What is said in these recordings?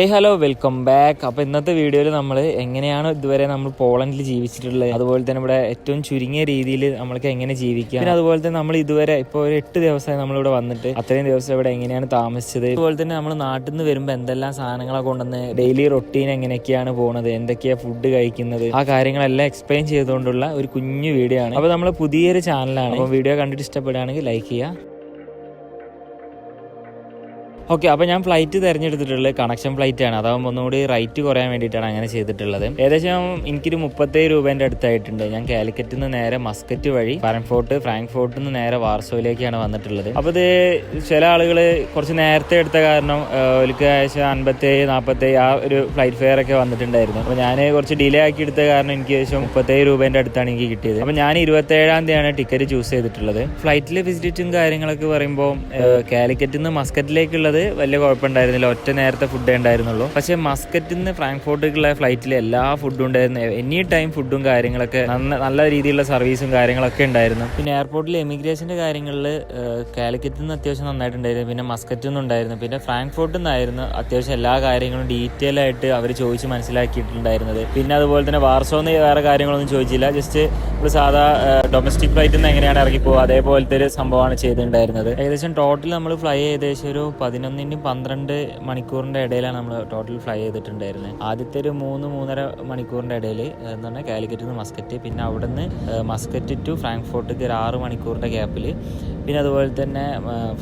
ഏയ് hello welcome back അപ്പോൾ ഇന്നത്തെ വീഡിയോയിൽ നമ്മൾ എങ്ങനെയാണ് ഇതുവരെ നമ്മൾ പോളണ്ടിൽ ജീവിച്ചിട്ടുള്ളത്? അതുപോലെ തന്നെ ഇവിടെ ഏറ്റവും ചുരുങ്ങിയ രീതിയിൽ നമ്മൾക്ക് എങ്ങനെ ജീവിക്കാം? പിന്നെ അതുപോലെ തന്നെ നമ്മൾ ഇതുവരെ ഇപ്പോൾ ഒരു എട്ട് ദിവസമായി നമ്മളിവിടെ വന്നിട്ട് അത്രയും ദിവസം ഇവിടെ എങ്ങനെയാണ് താമസിച്ചത്? അതുപോലെ തന്നെ നമ്മൾ നാട്ടിൽ നിന്ന് വരുമ്പോൾ എന്തെല്ലാം സാധനങ്ങളൊക്കെ കൊണ്ടുവന്ന് ഡെയിലി റൊട്ടീൻ എങ്ങനെയൊക്കെയാണ് പോകുന്നത് എന്തൊക്കെയാണ് ഫുഡ് കഴിക്കുന്നത്? ആ കാര്യങ്ങളെല്ലാം എക്സ്പ്ലെയിൻ ചെയ്തുകൊണ്ടുള്ള ഒരു കുഞ്ഞു വീഡിയോ ആണ്. അപ്പോൾ നമ്മൾ പുതിയൊരു ചാനലാണ് അപ്പോൾ വീഡിയോ കണ്ടിട്ട് ഇഷ്ടപ്പെടുകയാണെങ്കിൽ ലൈക്ക് ചെയ്യുക. ഓക്കെ അപ്പോൾ ഞാൻ ഫ്ലൈറ്റ് തിരഞ്ഞെടുത്തിട്ടുള്ളത് കണക്ഷൻ ഫ്ലൈറ്റ് ആണ്. അതാകുമ്പോൾ ഒന്നുകൂടി റൈറ്റ് കുറയാൻ വേണ്ടിയിട്ടാണ് അങ്ങനെ ചെയ്തിട്ടുള്ളത്. ഏകദേശം എനിക്കൊരു മുപ്പത്തേഴ് രൂപേന്റെ അടുത്തായിട്ടുണ്ട്. ഞാൻ കാലിക്കറ്റിൽ നിന്ന് നേരെ മസ്കറ്റ് വഴി ഫ്രാങ്ക്ഫോർട്ട് ഫ്രാങ്ക്ഫോർട്ടിൽ നിന്ന് നേരെ വാർസോയിലേക്കാണ് വന്നിട്ടുള്ളത്. അപ്പോൾ ഇത് ചില ആളുകൾ കുറച്ച് നേരത്തെ എടുത്ത കാരണം അവർക്ക് ഏകദേശം അൻപത്തേഴ് നാൽപ്പത്തേഴ് ആ ഒരു ഫ്ലൈറ്റ് ഫെയർ ഒക്കെ വന്നിട്ടുണ്ടായിരുന്നു. അപ്പോൾ ഞാൻ കുറച്ച് ഡിലേ ആക്കി എടുത്ത കാരണം എനിക്ക് ഏകദേശം മുപ്പത്തേഴ് രൂപേന്റെ അടുത്താണ് എനിക്ക് കിട്ടിയത്. അപ്പോൾ ഞാൻ ഇരുപത്തേഴാം തീയതിയാണ് ടിക്കറ്റ് ചൂസ് ചെയ്തിട്ടുള്ളത്. ഫ്ലൈറ്റിലെ വിസിറ്റും കാര്യങ്ങളൊക്കെ പറയുമ്പോൾ കാലിക്കറ്റിൽ നിന്ന് മസ്കറ്റിലേക്കുള്ളത് വലിയ കുഴപ്പമുണ്ടായിരുന്നില്ല. ഒറ്റ നേരത്തെ ഫുഡ് ഉണ്ടായിരുന്നുള്ളൂ. പക്ഷേ മസ്കറ്റിൽ നിന്ന് ഫ്രാങ്ക്ഫോർട്ടിലേക്കുള്ള ഫ്ലൈറ്റിൽ എല്ലാ ഫുഡും ഉണ്ടായിരുന്നു. എനി ടൈം ഫുഡും കാര്യങ്ങളൊക്കെ നല്ല രീതിയിലുള്ള സർവീസും കാര്യങ്ങളൊക്കെ ഉണ്ടായിരുന്നു. പിന്നെ എയർപോർട്ടിൽ എമിഗ്രേഷന്റെ കാര്യങ്ങളിൽ കാലിക്കറ്റിൽ നിന്ന് അത്യാവശ്യം നന്നായിട്ടുണ്ടായിരുന്നു. പിന്നെ മസ്കറ്റിൽ നിന്നുണ്ടായിരുന്നു പിന്നെ ഫ്രാങ്ക്ഫോർട്ടിൽ നിന്നായിരുന്നു അത്യാവശ്യം എല്ലാ കാര്യങ്ങളും ഡീറ്റെയിൽ ആയിട്ട് അവർ ചോദിച്ച് മനസ്സിലാക്കിയിട്ടുണ്ടായിരുന്നത്. പിന്നെ അതുപോലെ തന്നെ വാർസോന്ന് വേറെ കാര്യങ്ങളൊന്നും ചോദിച്ചില്ല. ജസ്റ്റ് ഒരു സാധാ ഡൊമസ്റ്റിക് ഫ്ലൈറ്റിൽ നിന്ന് എങ്ങനെയാണ് ഇറങ്ങിപ്പോകുക അതേപോലത്തെ ഒരു സംഭവമാണ് ചെയ്തിട്ടുണ്ടായിരുന്നത്. ഏകദേശം ടോട്ടൽ നമ്മൾ ഫ്ലൈ ഏകദേശം ഒരു പതിനൊന്നിനും പന്ത്രണ്ട് മണിക്കൂറിന്റെ ഇടയിലാണ് നമ്മൾ ടോട്ടൽ ഫ്ലൈ ചെയ്തിട്ടുണ്ടായിരുന്നത് ആദ്യത്തെ ഒരു മൂന്ന് മൂന്നര മണിക്കൂറിന്റെ ഇടയിൽ എന്ന് പറഞ്ഞാൽ കാലിക്കറ്റിൽ നിന്ന് മസ്കറ്റ് പിന്നെ അവിടുന്ന് മസ്കറ്റ് ടു ഫ്രാങ്ക്ഫോർട്ടിക്ക് ഒരു ആറ് മണിക്കൂറിന്റെ ഗ്യാപ്പിൽ പിന്നെ അതുപോലെ തന്നെ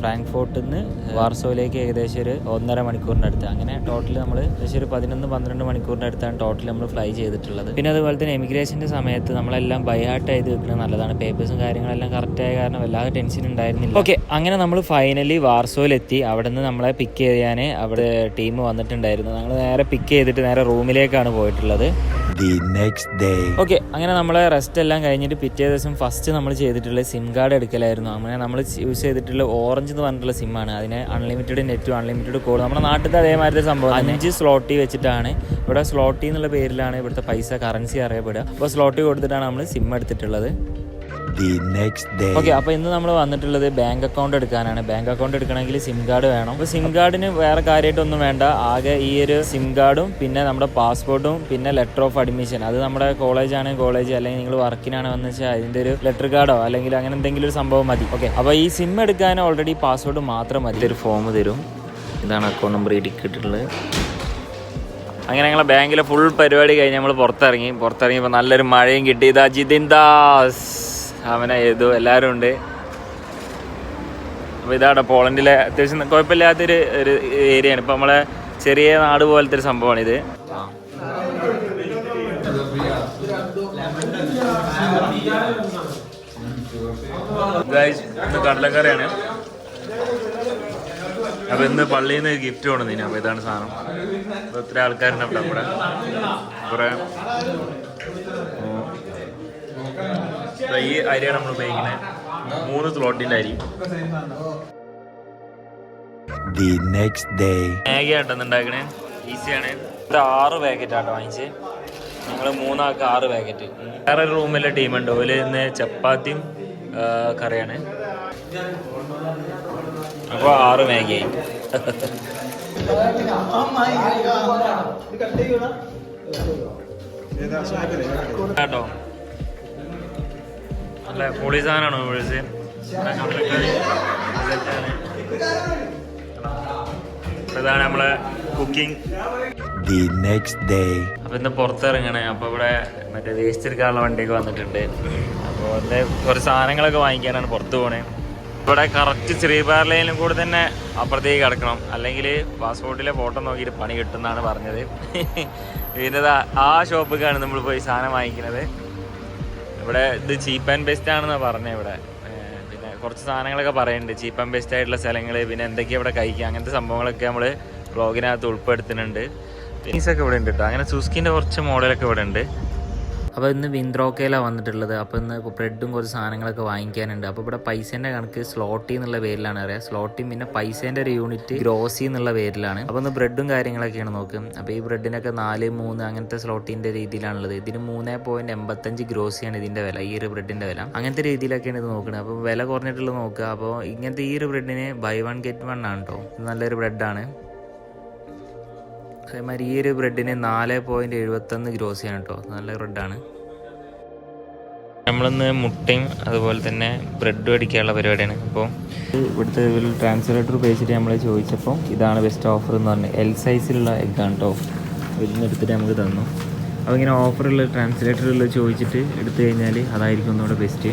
ഫ്രാങ്ക്ഫോർട്ടിൽ നിന്ന് വാർസോയിലേക്ക് ഏകദേശം ഒരു ഒന്നര മണിക്കൂറിന്റെ അടുത്ത്. അങ്ങനെ ടോട്ടൽ നമ്മൾ ഏകദേശം ഒരു പതിനൊന്ന് പന്ത്രണ്ട് മണിക്കൂറിന്റെ അടുത്താണ് ടോട്ടൽ നമ്മൾ ഫ്ലൈ ചെയ്തിട്ടുള്ളത്. പിന്നെ അതുപോലെ തന്നെ എമിഗ്രേഷന്റെ സമയത്ത് നമ്മളെല്ലാം ബൈഹാർട്ട് ചെയ്ത് വെക്കുന്നത് നല്ലതാണ്. പേപ്പേഴ്സും കാര്യങ്ങളെല്ലാം കറക്റ്റ് ആയ കാരണം വല്ലാതെ ടെൻഷൻ ഉണ്ടായിരുന്നില്ല. ഓക്കെ അങ്ങനെ നമ്മൾ ഫൈനലി വാർസോയിലെത്തി. അവിടെ നിന്ന് നമ്മളെ പിക്ക് ചെയ്യാൻ അവിടെ ടീം വന്നിട്ടുണ്ടായിരുന്നു. ഞങ്ങൾ നേരെ പിക്ക് ചെയ്തിട്ട് നേരെ റൂമിലേക്കാണ് പോയിട്ടുള്ളത്. ദി നെക്സ്റ്റ് ഡേ ഓക്കെ അങ്ങനെ നമ്മളെ റെസ്റ്റ് എല്ലാം കഴിഞ്ഞിട്ട് പിറ്റേ ദിവസം ഫസ്റ്റ് നമ്മൾ ചെയ്തിട്ടുള്ള സിം കാർഡ് എടുക്കലായിരുന്നു. അങ്ങനെ നമ്മൾ യൂസ് ചെയ്തിട്ടുള്ള ഓറഞ്ച് എന്ന് പറഞ്ഞിട്ടുള്ള സിമ്മാണ് അതിന് അൺലിമിറ്റഡ് നെറ്റും അൺലിമിറ്റഡ് കോൾ നമ്മുടെ നാട്ടിലത്തെ അതേമാതിരി സംഭവം അഞ്ച് സ്ലോട്ടി വെച്ചിട്ടാണ്. ഇവിടെ സ്ലോട്ടി എന്നുള്ള പേരിലാണ് ഇവിടുത്തെ പൈസ കറൻസി അറിയപ്പെടുക. അപ്പോൾ സ്ലോട്ടി കൊടുത്തിട്ടാണ് നമ്മൾ സിം എടുത്തിട്ടുള്ളത്. The next day. ഓക്കെ അപ്പോൾ ഇന്ന് നമ്മൾ വന്നിട്ടുള്ളത് ബാങ്ക് അക്കൗണ്ട് എടുക്കാനാണ്. ബാങ്ക് അക്കൗണ്ട് എടുക്കണമെങ്കിൽ സിം കാർഡ് വേണം. അപ്പോൾ സിം കാർഡിന് വേറെ കാര്യമായിട്ടൊന്നും വേണ്ട. ആകെ ഈ ഒരു സിം കാർഡും പിന്നെ നമ്മുടെ പാസ്പോർട്ടും പിന്നെ ലെറ്റർ ഓഫ് അഡ്മിഷൻ അത് നമ്മുടെ കോളേജ് ആണ് കോളേജ് അല്ലെങ്കിൽ നിങ്ങൾ വർക്കിനാണ് വന്നു വെച്ചാൽ അതിന്റെ ഒരു ലെറ്റർ കാർഡോ അല്ലെങ്കിൽ അങ്ങനെ എന്തെങ്കിലും ഒരു സംഭവം മതി. ഓക്കെ അപ്പോൾ ഈ സിം എടുക്കാൻ ഓൾറെഡി പാസ്വേഡ് മാത്രം മതി. ഒരു ഫോം തരും. ഇതാണ് അക്കൗണ്ട് നമ്പർ ഇടിക്കിട്ടുള്ളത് അങ്ങനെ ഞങ്ങളെ ബാങ്കിലെ ഫുൾ പരിപാടി കഴിഞ്ഞ് നമ്മൾ പുറത്തിറങ്ങി. പുറത്തിറങ്ങിയപ്പോൾ നല്ലൊരു മഴയും കിട്ടി. ഇതാ ജിതിൻ ദാസ്. അവനെ ഏതു എല്ലാവരും ഉണ്ട്. അപ്പോൾ ഇതാണ് പോളണ്ടിലെ അത്യാവശ്യം കുഴപ്പമില്ലാത്തൊരു ഒരു ഏരിയയാണ്. ഇപ്പോൾ നമ്മളെ ചെറിയ നാട് പോലത്തെ ഒരു സംഭവമാണിത്. കടലക്കറിയാണ്. അപ്പൊ ഇന്ന് പള്ളിയിൽ നിന്ന് ഗിഫ്റ്റ് കൊണ്ടുവന്നിന്. അപ്പൊ ഇതാണ് സാധനം. ഒത്തിരി ആൾക്കാരുണ്ട് അവിടെ. കുറെ ഈ അരിയാണ് നമ്മൾ ഉപയോഗിക്കുന്നത് മൂന്ന് സ്ലോട്ടിന്റെ അരി. ദി നെക്സ്റ്റ് ഡേ മാഗി ആട്ടോ ഉണ്ടാക്കണേ ഈസിയാണ് ഇത് ആറ് പാക്കറ്റ് ആട്ടോ വാങ്ങിച്ച്. ഞങ്ങൾ മൂന്നാൾക്ക് ആറ് പാക്കറ്റ് വേറെ ഒരു റൂമിലെ ടീമുണ്ട് ഓൽ ഇന്ന് ചപ്പാത്തിയും കറിയാണ്. അപ്പോൾ ആറ് മാഗി ആയി. കേട്ടോ. അല്ല? പൊളി സാധനമാണ് വിളിച്ചത് ഇതാണ് നമ്മളെ കുക്കിംഗ് ദി നെക്സ്റ്റ് ഡേ അപ്പൊ ഇന്ന് പുറത്തിറങ്ങണേ. അപ്പൊ ഇവിടെ മറ്റേ വേസ്റ്റ് എടുക്കാനുള്ള വണ്ടിയൊക്കെ വന്നിട്ടുണ്ട്. അപ്പോൾ അതിന്റെ കുറച്ച് സാധനങ്ങളൊക്കെ വാങ്ങിക്കാനാണ് പുറത്ത് പോണേ. ഇവിടെ കറക്റ്റ് ശ്രീപാർ ലൈനിലും കൂടെ തന്നെ അപ്പുറത്തേക്ക് കിടക്കണം. അല്ലെങ്കിൽ പാസ്പോർട്ടിലെ ഫോട്ടോ നോക്കിയിട്ട് പണി കിട്ടുമെന്നാണ് പറഞ്ഞത്. പിന്നെ ആ ഷോപ്പിലേക്കാണ് നമ്മൾ പോയി സാധനം വാങ്ങിക്കുന്നത് ഇവിടെ ഇത് ചീപ്പ് ആൻഡ് ബെസ്റ്റ് ആണെന്നാണ് പറഞ്ഞത് ഇവിടെ. പിന്നെ കുറച്ച് സാധനങ്ങളൊക്കെ പറയുന്നുണ്ട് ചീപ്പ് ആൻഡ് ബെസ്റ്റ് ആയിട്ടുള്ള സ്ഥലങ്ങൾ പിന്നെ എന്തൊക്കെയാണ് ഇവിടെ കഴിക്കുക അങ്ങനത്തെ സംഭവങ്ങളൊക്കെ നമ്മൾ ബ്ലോഗിനകത്ത് ഉൾപ്പെടുത്തുന്നുണ്ട്. പീസൊക്കെ ഇവിടെ ഉണ്ട് കേട്ടോ അങ്ങനെ സുസ്കിന്റെ കുറച്ച് മോഡലൊക്കെ ഇവിടെ ഉണ്ട്. അപ്പോൾ ഇന്ന് വിന്ത്രോക്കയിലാണ് വന്നിട്ടുള്ളത്. അപ്പോൾ ഇന്ന് ബ്രെഡും കുറച്ച് സാധനങ്ങളൊക്കെ വാങ്ങിക്കാനുണ്ട്. അപ്പോൾ ഇവിടെ പൈസേന്റെ കണക്ക് സ്ലോട്ടി എന്നുള്ള പേരിലാണ് അറിയാം. സ്ലോട്ടി പിന്നെ പൈസേന്റെ ഒരു യൂണിറ്റ് ഗ്രോസി എന്നുള്ള പേരിലാണ്. അപ്പോൾ ഇന്ന് ബ്രെഡും കാര്യങ്ങളൊക്കെയാണ് നോക്കും. അപ്പോൾ ഈ ബ്രെഡിനൊക്കെ നാല് മൂന്ന് അങ്ങനത്തെ സ്ലോട്ടിന്റെ രീതിയിലാണുള്ളത്. ഇതിന് മൂന്ന് പോയിന്റ് എൺപത്തഞ്ച് ഗ്രോസിയാണ് ഇതിന്റെ വില ഈ ഒരു ബ്രെഡിന്റെ വില. അങ്ങനത്തെ രീതിയിലൊക്കെയാണ് ഇത് നോക്കുന്നത് അപ്പോൾ വില കുറഞ്ഞിട്ടുള്ളത് നോക്കുക അപ്പോൾ ഇങ്ങനത്തെ ഈ ഒരു ബ്രെഡിന് ബൈ വൺ ഗെറ്റ് വൺ ആണ് കേട്ടോ നല്ലൊരു ബ്രെഡാണ്. അതേമാതിരി ഈ ഒരു ബ്രെഡിന് നാല് പോയിന്റ് എഴുപത്തൊന്ന് ഗ്രോസിയാണ് ചെയ്യണം കേട്ടോ നല്ല ബ്രെഡാണ് നമ്മളിന്ന് മുട്ടയും അതുപോലെ തന്നെ ബ്രെഡും അടിക്കാനുള്ള പരിപാടിയാണ്. അപ്പോൾ ഇവിടുത്തെ ഒരു ട്രാൻസ്ലേറ്റർ ഉപയോഗിച്ചിട്ട് നമ്മൾ ചോദിച്ചപ്പോൾ ഇതാണ് ബെസ്റ്റ് ഓഫർ എന്ന് പറഞ്ഞത് എൽ സൈസിലുള്ള എഗ്ഗാണ് കേട്ടോ ഇതിന് എടുത്തിട്ട് നമുക്ക് തന്നു. അപ്പോൾ ഇങ്ങനെ ഓഫറുള്ള ട്രാൻസ്ലേറ്ററുള്ള ചോദിച്ചിട്ട് എടുത്തു കഴിഞ്ഞാൽ അതായിരിക്കും ഒന്നുകൂടെ ബെസ്റ്റ്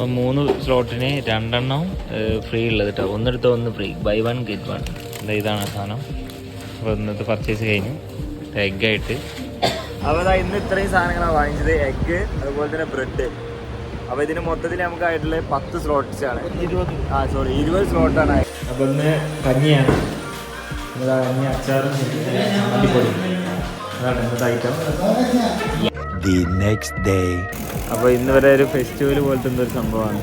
അപ്പം മൂന്ന് സ്ലോട്ടിന് രണ്ടെണ്ണം ഫ്രീ ഉള്ളത് കേട്ടോ ഒന്നെടുത്ത ഒന്ന് free buy one get one ഇതാണ് സാധനം. അപ്പോൾ ഇന്നത്തെ പർച്ചേസ് കഴിഞ്ഞു. എഗ്ഗായിട്ട് അപ്പോൾ അതാ ഇന്ന് ഇത്രയും സാധനങ്ങളാണ് വാങ്ങിച്ചത്. എഗ്ഗ് അതുപോലെ തന്നെ ബ്രെഡ് അപ്പോൾ ഇതിന് മൊത്തത്തിൽ നമുക്ക് ആയിട്ടുള്ള പത്ത് സ്ലോട്ട്സ് ആണ്. ആ സോറി ഇരുപത് സ്ലോട്ടാണ് അപ്പോൾ ഇന്ന് കഞ്ഞിയാണ്. കഞ്ഞി അച്ചാറും അടിപൊളി. അതാണ് ഇന്നത്തെ ഐറ്റം The നെക്സ്റ്റ് ഡേ അപ്പോൾ ഇന്ന് വരെ ഒരു ഫെസ്റ്റിവൽ പോലത്തെ എന്തോ ഒരു സംഭവമാണ്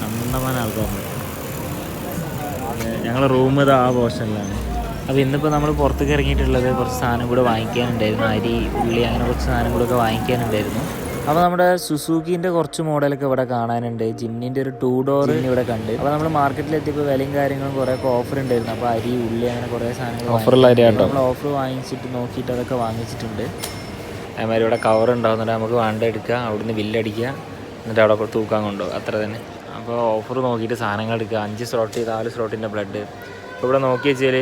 കണ്ടമാന ആൾക്കാരുണ്ട് ഞങ്ങളെ റൂം ഇത് ആ പോർഷനിലാണ്. അപ്പോൾ ഇന്നിപ്പോൾ നമ്മൾ പുറത്തേക്ക് ഇറങ്ങിയിട്ടുള്ളത് കുറച്ച് സാധനം കൂടെ വാങ്ങിക്കാനുണ്ടായിരുന്നു. അരി ഉള്ളി അങ്ങനെ കുറച്ച് സാധനം കൂടെ ഒക്കെ വാങ്ങിക്കാനുണ്ടായിരുന്നു. അപ്പോൾ നമ്മുടെ സുസൂക്കിന്റെ കുറച്ച് മോഡലൊക്കെ ഇവിടെ കാണാനുണ്ട്. ജിന്നിന്റെ ഒരു ടൂ ഡോർ ഇവിടെ കണ്ട്. അപ്പോൾ നമ്മൾ മാർക്കറ്റിൽ എത്തിയപ്പോൾ വിലയും കാര്യങ്ങളും കുറേ ഒക്കെ ഓഫർ ഉണ്ടായിരുന്നു. അപ്പോൾ അരി ഉള്ളി അങ്ങനെ കുറേ സാധനങ്ങൾ നമ്മൾ ഓഫർ വാങ്ങിച്ചിട്ട് നോക്കിയിട്ട് അതൊക്കെ വാങ്ങിച്ചിട്ടുണ്ട്. അതേമാതിരി ഇവിടെ കവർ ഉണ്ടാകുന്നുണ്ട് നമുക്ക് വേണ്ട എടുക്കുക. അവിടുന്ന് ബില്ലടിക്കുക എന്നിട്ട് അവിടെ തൂക്കാൻ കൊണ്ടുപോകും. അത്ര തന്നെ. അപ്പോൾ ഓഫർ നോക്കിയിട്ട് സാധനങ്ങൾ എടുക്കുക. അഞ്ച് സ്ലോട്ട് നാല് സ്ലോട്ടിന്റെ ബ്ലഡ് ഇപ്പോൾ ഇവിടെ നോക്കി വെച്ചാൽ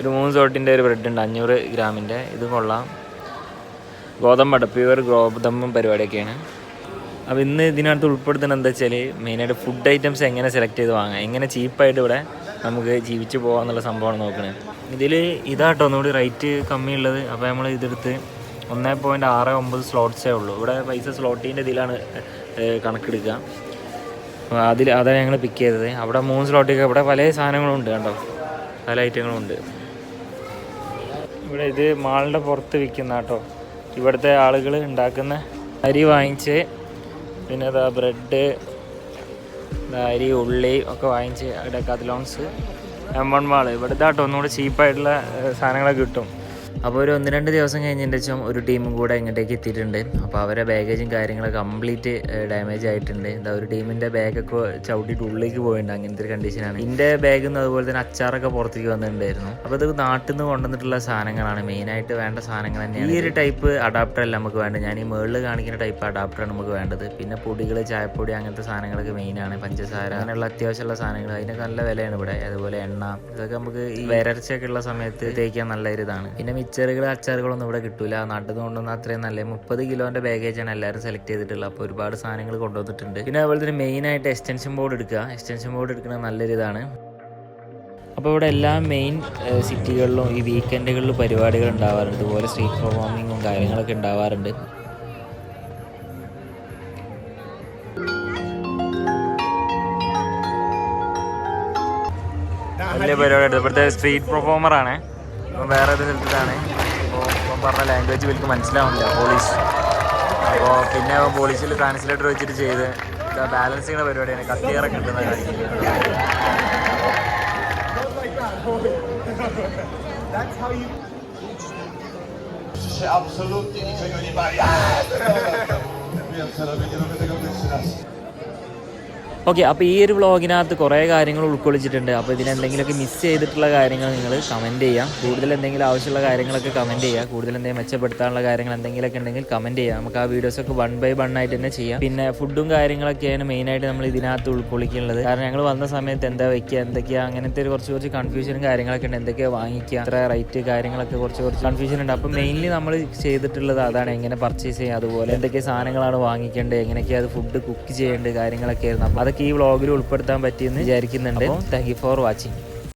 ഒരു മൂന്ന് സ്ലോട്ടിന്റെ ഒരു ബ്രെഡ് ഉണ്ട്. അഞ്ഞൂറ് ഗ്രാമിന്റെ ഇത് കൊള്ളാം. ഗോതമ്പ് പ്യുവർ ഗോതമ്പും പരിപാടിയൊക്കെയാണ്. അപ്പോൾ ഇന്ന് ഇതിനകത്ത് ഉൾപ്പെടുത്തുന്നത് എന്താ വെച്ചാൽ മെയിനായിട്ട് ഫുഡ് ഐറ്റംസ് എങ്ങനെ സെലക്ട് ചെയ്ത് വാങ്ങാം. എങ്ങനെ ചീപ്പായിട്ട് ഇവിടെ നമുക്ക് ജീവിച്ച് പോകാമെന്നുള്ള സംഭവമാണ് നോക്കുന്നത് ഇതിൽ ഇതാട്ടോ. ഒന്നുകൂടി റേറ്റ് കമ്മിയുള്ളത്. അപ്പോൾ നമ്മൾ ഇതെടുത്ത് ഒന്നേ പോയിന്റ് ആറ് ഒമ്പത് സ്ലോട്ട്സേ ഉള്ളൂ. ഇവിടെ പൈസ സ്ലോട്ടിന്റെ ഇതിലാണ് കണക്കെടുക്കുക. അതിൽ അതാണ് ഞങ്ങൾ പിക്ക് ചെയ്തത്. അവിടെ മൂന്ന് സ്ലോട്ടൊക്കെ ഇവിടെ പല സാധനങ്ങളും ഉണ്ട് കണ്ടോ? പല ഐറ്റങ്ങളും ഉണ്ട് ഇവിടെ ഇത് മാളിന്റെ പുറത്ത് വിൽക്കുന്ന കേട്ടോ. ഇവിടുത്തെ ആളുകൾ ഉണ്ടാക്കുന്ന അരി വാങ്ങിച്ച് പിന്നെ അതാ ബ്രെഡ് അരി ഉള്ളി ഒക്കെ വാങ്ങിച്ച് ഡെക്കാത്തലോൺസ് എം വൺ മാൾ ഇവിടുത്തെ കേട്ടോ ഒന്നുകൂടി ചീപ്പായിട്ടുള്ള സാധനങ്ങളൊക്കെ കിട്ടും. അപ്പോൾ ഒരു ഒന്ന് രണ്ട് ദിവസം കഴിഞ്ഞതിന്റെ ശേഷം ഒരു ടീമും കൂടെ ഇങ്ങോട്ടേക്ക് എത്തിയിട്ടുണ്ട്. അപ്പോൾ അവരെ ബാഗേജും കാര്യങ്ങളൊക്കെ കംപ്ലീറ്റ് ഡാമേജ് ആയിട്ടുണ്ട്. എന്താ ഒരു ടീമിന്റെ ബാഗൊക്കെ ചവിട്ടിയിട്ട് ഉള്ളിലേക്ക് പോയിട്ടുണ്ട്. അങ്ങനത്തെ ഒരു കണ്ടീഷനാണ് എന്റെ ബാഗിൽ അതുപോലെ തന്നെ അച്ചാറൊക്കെ പുറത്തേക്ക് വന്നിട്ടുണ്ടായിരുന്നു. അപ്പോൾ ഇത് നാട്ടിൽ നിന്ന് കൊണ്ടുവന്നിട്ടുള്ള സാധനങ്ങളാണ്. മെയിനായിട്ട് വേണ്ട സാധനങ്ങൾ തന്നെയാണ്. ഈ ഒരു ടൈപ്പ് അഡാപ്റ്റർ അല്ല നമുക്ക് വേണ്ടത്. ഞാൻ ഈ മുകളിൽ കാണിക്കുന്ന ടൈപ്പ് അഡാപ്റ്ററാണ് നമുക്ക് വേണ്ടത്. പിന്നെ പൊടികൾ ചായപ്പൊടി അങ്ങനത്തെ സാധനങ്ങളൊക്കെ മെയിനാണ് പഞ്ചസാര അങ്ങനെയുള്ള അത്യാവശ്യമുള്ള സാധനങ്ങൾ. അതിനൊക്കെ നല്ല വിലയാണ് ഇവിടെ. അതുപോലെ എണ്ണ. ഇതൊക്കെ നമുക്ക് ഈ വരർച്ചയൊക്കെ ഉള്ള സമയത്ത് തേക്കാൻ നല്ല ഒരു ഇതാണ് പിന്നെ മിച്ചറുകൾ അച്ചാറുകളൊന്നും ഇവിടെ കിട്ടൂല. നാട്ടിൽ നിന്ന് കൊണ്ടുവന്ന അത്രയും നല്ല മുപ്പത് കിലോന്റെ ബാഗേജാണ് എല്ലാവരും സെലക്ട് ചെയ്തിട്ടുള്ളത്. അപ്പോൾ ഒരുപാട് സാധനങ്ങൾ കൊണ്ടുവന്നിട്ടുണ്ട്. പിന്നെ അതുപോലെ തന്നെ മെയിനായിട്ട് എക്സ്റ്റൻഷൻ ബോർഡ് എടുക്കുക. എക്സ്റ്റൻഷൻ ബോർഡ് എടുക്കുന്നത് നല്ലൊരു ഇതാണ്. അപ്പോൾ ഇവിടെ എല്ലാ മെയിൻ സിറ്റികളിലും ഈ വീക്കെൻഡുകളിൽ പരിപാടികൾ ഉണ്ടാവാറുണ്ട്. ഇതുപോലെ സ്ട്രീറ്റ് പെർഫോമിങ്ങും കാര്യങ്ങളൊക്കെ ഉണ്ടാവാറുണ്ട്. വലിയ പരിപാടി. ഇവിടുത്തെ സ്ട്രീറ്റ് പെർഫോമർ ആണ്. വേറെ ഏത് സ്ഥലത്താണ് അപ്പോൾ ഇപ്പം പറഞ്ഞ ലാംഗ്വേജ് ഇവർക്ക് മനസ്സിലാവുന്നില്ല പോലീസ് അപ്പോൾ പിന്നെ അവൻ പോലീസിൽ ട്രാൻസ്ലേറ്റർ വെച്ചിട്ട് ചെയ്ത്. ബാലൻസ് ചെയ്യുന്ന പരിപാടിയാണ്. കത്തിയറൊക്കെ ഉണ്ടെന്ന് കാണിക്കുന്നത് C'è ഓക്കെ അപ്പോൾ ഈ ഒരു വ്ളോഗിനകത്ത് കുറേ കാര്യങ്ങൾ ഉൾക്കൊള്ളിച്ചിട്ടുണ്ട്. അപ്പോൾ ഇതിനെന്തെങ്കിലുമൊക്കെ മിസ് ചെയ്തിട്ടുള്ള കാര്യങ്ങൾ നിങ്ങൾ കമന്റ് ചെയ്യാം കൂടുതൽ എന്തെങ്കിലും ആവശ്യമുള്ള കാര്യങ്ങളൊക്കെ കമന്റ് ചെയ്യുക. കൂടുതൽ എന്തെങ്കിലും മെച്ചപ്പെടുത്താനുള്ള കാര്യങ്ങൾ എന്തെങ്കിലുമൊക്കെ ഉണ്ടെങ്കിൽ കമന്റ് ചെയ്യാം നമുക്ക് ആ വീഡിയോസൊക്കെ വൺ ബൈ വൺ ആയിട്ട് തന്നെ ചെയ്യാം. പിന്നെ ഫുഡും കാര്യങ്ങളൊക്കെയാണ് മെയിനായിട്ട് നമ്മൾ ഇതിനകത്ത് ഉൾക്കൊള്ളിക്കുന്നത്. കാരണം ഞങ്ങൾ വന്ന സമയത്ത് എന്താ വയ്ക്കുക എന്തൊക്കെയാ അങ്ങനത്തെ ഒരു കുറച്ച് കുറച്ച് കൺഫ്യൂഷനും കാര്യങ്ങളൊക്കെ ഉണ്ട്. എന്തൊക്കെയാ വാങ്ങിക്കുക എത്ര റേറ്റ് കാര്യങ്ങളൊക്കെ കുറച്ച് കുറച്ച് കൺഫ്യൂഷൻ ഉണ്ട്. അപ്പോൾ മെയിൻലി നമ്മൾ ചെയ്തിട്ടുള്ളത് അതാണ്. എങ്ങനെ പർച്ചേസ് ചെയ്യുക അതുപോലെ എന്തൊക്കെ സാധനങ്ങളാണ് വാങ്ങിക്കേണ്ടത് എങ്ങനെയൊക്കെയാണ് അത് ഫുഡ് കുക്ക് ചെയ്യേണ്ടത് കാര്യങ്ങളൊക്കെ ആയിരുന്നു. അപ്പോൾ അതൊക്കെ ഈ വ്ളോഗിൽ ഉൾപ്പെടുത്താൻ പറ്റിയെന്ന് വിചാരിക്കുന്നുണ്ട്. Thank you for watching